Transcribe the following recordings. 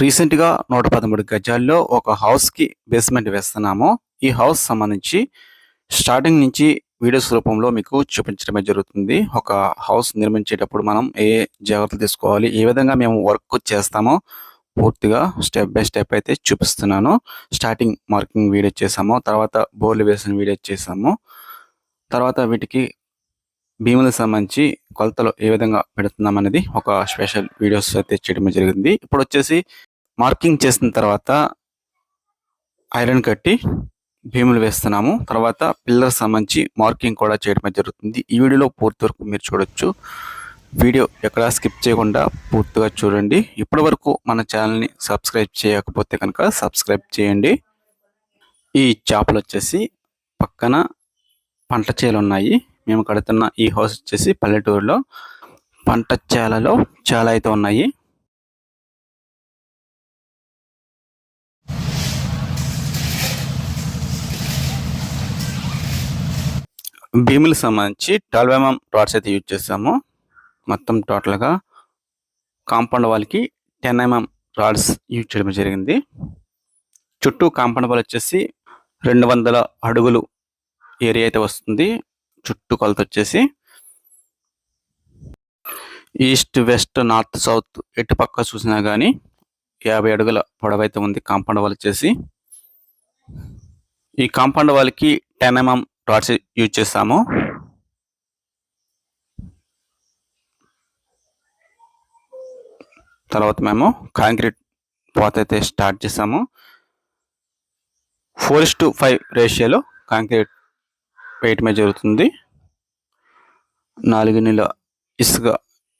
రీసెంట్గా నూట పదమూడు గజాల్లో ఒక హౌస్కి బేస్మెంట్ వేస్తున్నాము. ఈ హౌస్ సంబంధించి స్టార్టింగ్ నుంచి వీడియోస్ రూపంలో మీకు చూపించడమే జరుగుతుంది. ఒక హౌస్ నిర్మించేటప్పుడు మనం ఏ జాగ్రత్తలు తీసుకోవాలి ఏ విధంగా మేము వర్క్ చేస్తామో పూర్తిగా స్టెప్ బై స్టెప్ అయితే చూపిస్తున్నాను. స్టార్టింగ్ మార్కింగ్ వీడియో చేసాము తర్వాత బోర్లు వేసిన వీడియో చేసాము. తర్వాత వీటికి భీములకు సంబంధించి కొలతలు ఏ విధంగా పెడుతున్నాం అనేది ఒక స్పెషల్ వీడియోస్ అయితే చేయడం జరిగింది. ఇప్పుడు వచ్చేసి మార్కింగ్ చేసిన తర్వాత ఐరన్ కట్టి భీములు వేస్తున్నాము. తర్వాత పిల్లర్ సంబంధించి మార్కింగ్ కూడా చేయడం జరుగుతుంది. ఈ వీడియోలో పూర్తి వరకు మీరు చూడొచ్చు. వీడియో ఎక్కడ స్కిప్ చేయకుండా పూర్తిగా చూడండి. ఇప్పటి వరకు మన ఛానల్ని సబ్స్క్రైబ్ చేయకపోతే కనుక సబ్స్క్రైబ్ చేయండి. ఈ చేపలు వచ్చేసి పక్కన పంట చేలు ఉన్నాయి. మేము కడుతున్న ఈ హౌస్ వచ్చేసి పల్లెటూరులో పంట చేలలో చాలా అయితే ఉన్నాయి. భీములకు సంబంధించి ట్వెల్వ్ ఎంఎం రాడ్స్ అయితే యూజ్ చేస్తాము. మొత్తం టోటల్గా కాంపౌండ్ వాళ్ళకి టెన్ ఎంఎం రాడ్స్ యూజ్ చేయడం జరిగింది. చుట్టూ కాంపౌండ్ వాల్ వచ్చేసి రెండు వందల అడుగులు ఏరియా అయితే వస్తుంది. చుట్టూ కొలత వచ్చేసి ఈస్ట్ వెస్ట్ నార్త్ సౌత్ ఎటు పక్క చూసినా కానీ యాభై అడుగుల పొడవైతే ఉంది కాంపౌండ్ వాల్ వచ్చేసి. ఈ కాంపౌండ్ వాళ్ళకి టెన్ ఎంఎం డాట్స్ యూజ్ చేస్తాము. తర్వాత మేము కాంక్రీట్ పాత్ అయితే స్టార్ట్ చేసాము ఫోర్ ఇస్ టు ఫైవ్ రేషియోలో కాంక్రీట్ వేయటమే జరుగుతుంది. నాలుగు నెల ఇసుక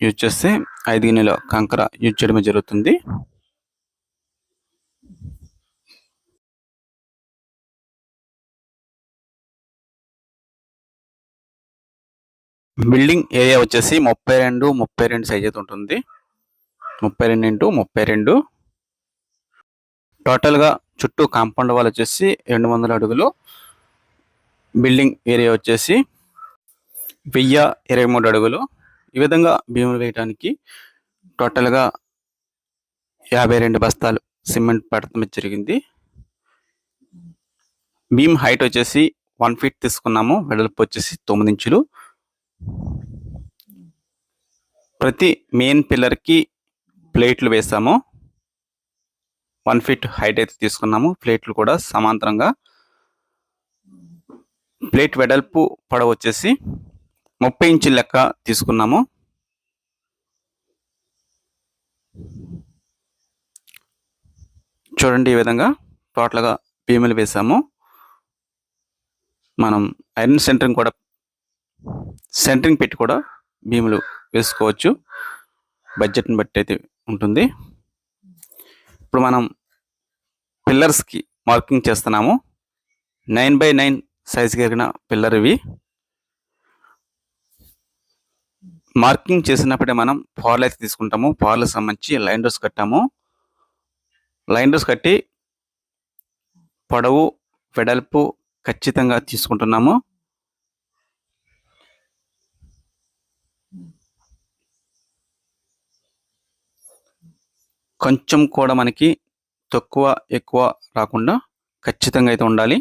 యూజ్ చేస్తే ఐదు నెల కంకర యూజ్ చేయడమే జరుగుతుంది. బిల్డింగ్ ఏరియా వచ్చేసి ముప్పై రెండు ముప్పై రెండు సైజ్ అయితే ఉంటుంది. ముప్పై రెండు ఇంటూ ముప్పై రెండు. టోటల్గా చుట్టూ కాంపౌండ్ వాల్ వచ్చేసి రెండు వందల అడుగులు. బిల్డింగ్ ఏరియా వచ్చేసి వెయ్యి ఇరవై మూడు అడుగులు. ఈ విధంగా భీములు వేయడానికి టోటల్గా యాభై రెండు బస్తాలు సిమెంట్ పడటం జరిగింది. భీమ్ హైట్ వచ్చేసి వన్ ఫీట్ తీసుకున్నాము. వెడల్పు వచ్చేసి తొమ్మిది ఇంచులు. ప్రతి మెయిన్ పిల్లర్కి ప్లేట్లు వేసాము. వన్ ఫీట్ హైట్ అయితే తీసుకున్నాము. ప్లేట్లు కూడా సమాంతరంగా. ప్లేట్ వెడల్పు పొడవు వచ్చేసి ముప్పై ఇంచుల లెక్క తీసుకున్నాము. చూడండి ఈ విధంగా టోటల్గా భీములు వేసాము. మనం ఐరన్ సెంటరింగ్ కూడా సెంటరింగ్ పెట్టి కూడా భీములు వేసుకోవచ్చు. బడ్జెట్ని బట్టి అయితే ఉంటుంది. ఇప్పుడు మనం పిల్లర్స్కి మార్కింగ్ చేస్తున్నాము. నైన్ బై నైన్ సైజ్ కలిగిన పిల్లర్ ఇవి. మార్కింగ్ చేసినప్పుడే మనం పార్లు అయితే తీసుకుంటాము. పార్లకు సంబంధించి లైన్ డోస్ కట్టాము. లైన్ డోస్ కట్టి పొడవు వెడల్పు ఖచ్చితంగా తీసుకుంటున్నాము. కొంచెం కూడా మనకి తక్కువ ఎక్కువ రాకుండా ఖచ్చితంగా అయితే ఉండాలి.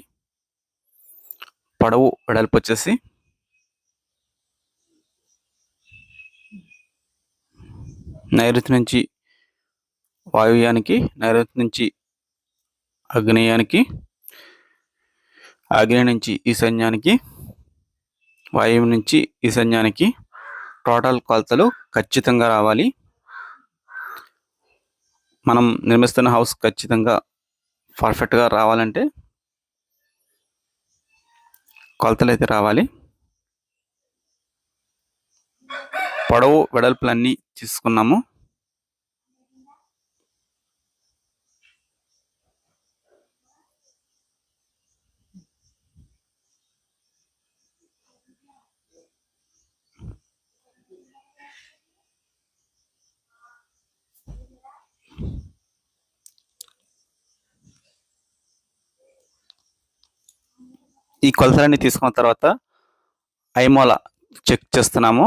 పొడవు వెడల్పు వచ్చేసి. నైరుతి నుంచి వాయుయానికి నైరుతి నుంచి అగ్నేయానికి ఆగ్నేయ నుంచి ఈశాన్యానికి వాయువు నుంచి ఈశాన్యానికి టోటల్ కొలతలు ఖచ్చితంగా రావాలి. మనం నిర్మిస్తున్న హౌస్ ఖచ్చితంగా పర్ఫెక్ట్గా రావాలంటే కొలతలు అయితే రావాలి. పొడవు వెడల్పులన్నీ తీసుకున్నాము. ఈ కొలతలన్నీ తీసుకున్న తర్వాత ఐమోల చెక్ చేస్తున్నాము.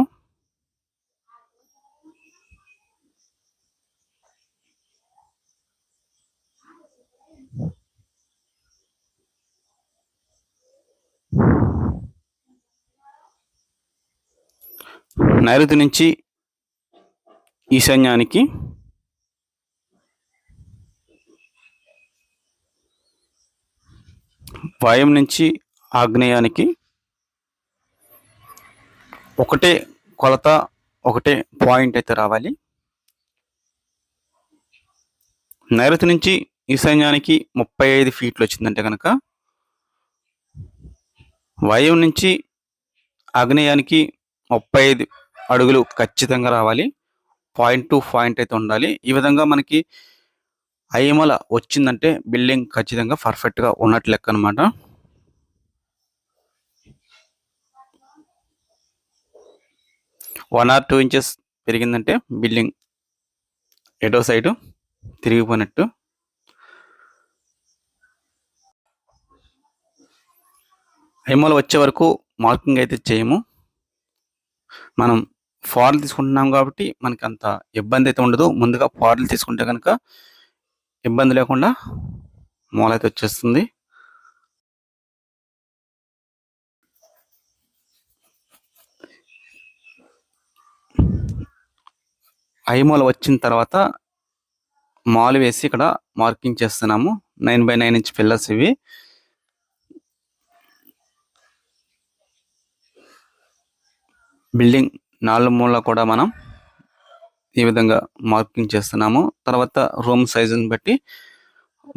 నైరుతి నుంచి ఈశాన్యానికి వాయుం నుంచి ఆగ్నేయానికి ఒకటే కొలత ఒకటే పాయింట్ అయితే రావాలి. నైరుతి నుంచి ఈశాన్యానికి ముప్పై ఐదు ఫీట్లు వచ్చిందంటే కనుక వాయువు నుంచి ఆగ్నేయానికి ముప్పై ఐదు అడుగులు ఖచ్చితంగా రావాలి. పాయింట్ టు పాయింట్ అయితే ఉండాలి. ఈ విధంగా మనకి ఐమల వచ్చిందంటే బిల్డింగ్ ఖచ్చితంగా పర్ఫెక్ట్గా ఉన్నట్లు లెక్క అనమాట వన్ ఆర్ టూ ఇంచెస్ పెరిగిందంటే బిల్డింగ్. ఎటో సైడు తిరిగిపోయినట్టు. ఐఎంఎల్ వచ్చే వరకు మార్కింగ్ అయితే చేయము. మనం ఫార్లు తీసుకుంటున్నాం కాబట్టి మనకి అంత ఇబ్బంది అయితే ఉండదు. ముందుగా ఫార్లు తీసుకుంటే కనుక ఇబ్బంది లేకుండా మూల అయితే వచ్చేస్తుంది. ఐ వచ్చిన తర్వాత మాల్ వేసి ఇక్కడ మార్కింగ్ చేస్తున్నాము. Nine by nine inch pillars ఇవి. బిల్డింగ్ నాలుగు మూల కూడా మనం ఈ విధంగా మార్కింగ్ చేస్తున్నాము. తర్వాత రూమ్ సైజుని బట్టి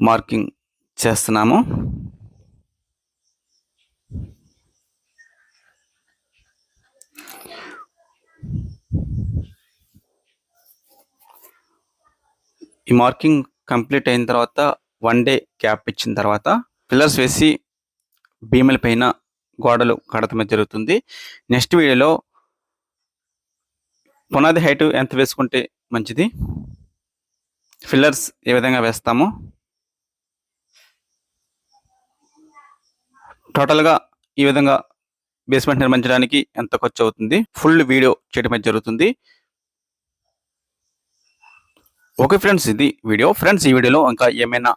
మార్కింగ్ చేస్తున్నాము. ఈ మార్కింగ్ కంప్లీట్ అయిన తర్వాత వన్ డే గ్యాప్ ఇచ్చిన తర్వాత పిల్లర్స్ వేసి భీముల పైన గోడలు కడతమే జరుగుతుంది. నెక్స్ట్ వీడియోలో పునాది హైట్ ఎంత వేసుకుంటే మంచిది? ఫిల్లర్స్ ఏ విధంగా వేస్తాము? టోటల్గా ఈ విధంగా బేస్మెంట్ నిర్మించడానికి ఎంత ఖర్చు అవుతుంది? ఫుల్ వీడియో చేయడం జరుగుతుంది. ఓకే ఫ్రెండ్స్ ఇది వీడియో. ఫ్రెండ్స్ ఈ వీడియోలో ఇంకా ఏమైనా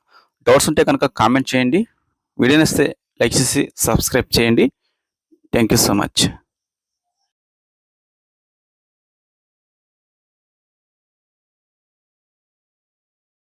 డౌట్స్ ఉంటే కనుక కామెంట్ చేయండి. వీడియోని ఇస్తే లైక్ చేసి సబ్స్క్రైబ్ చేయండి. Thank you so much.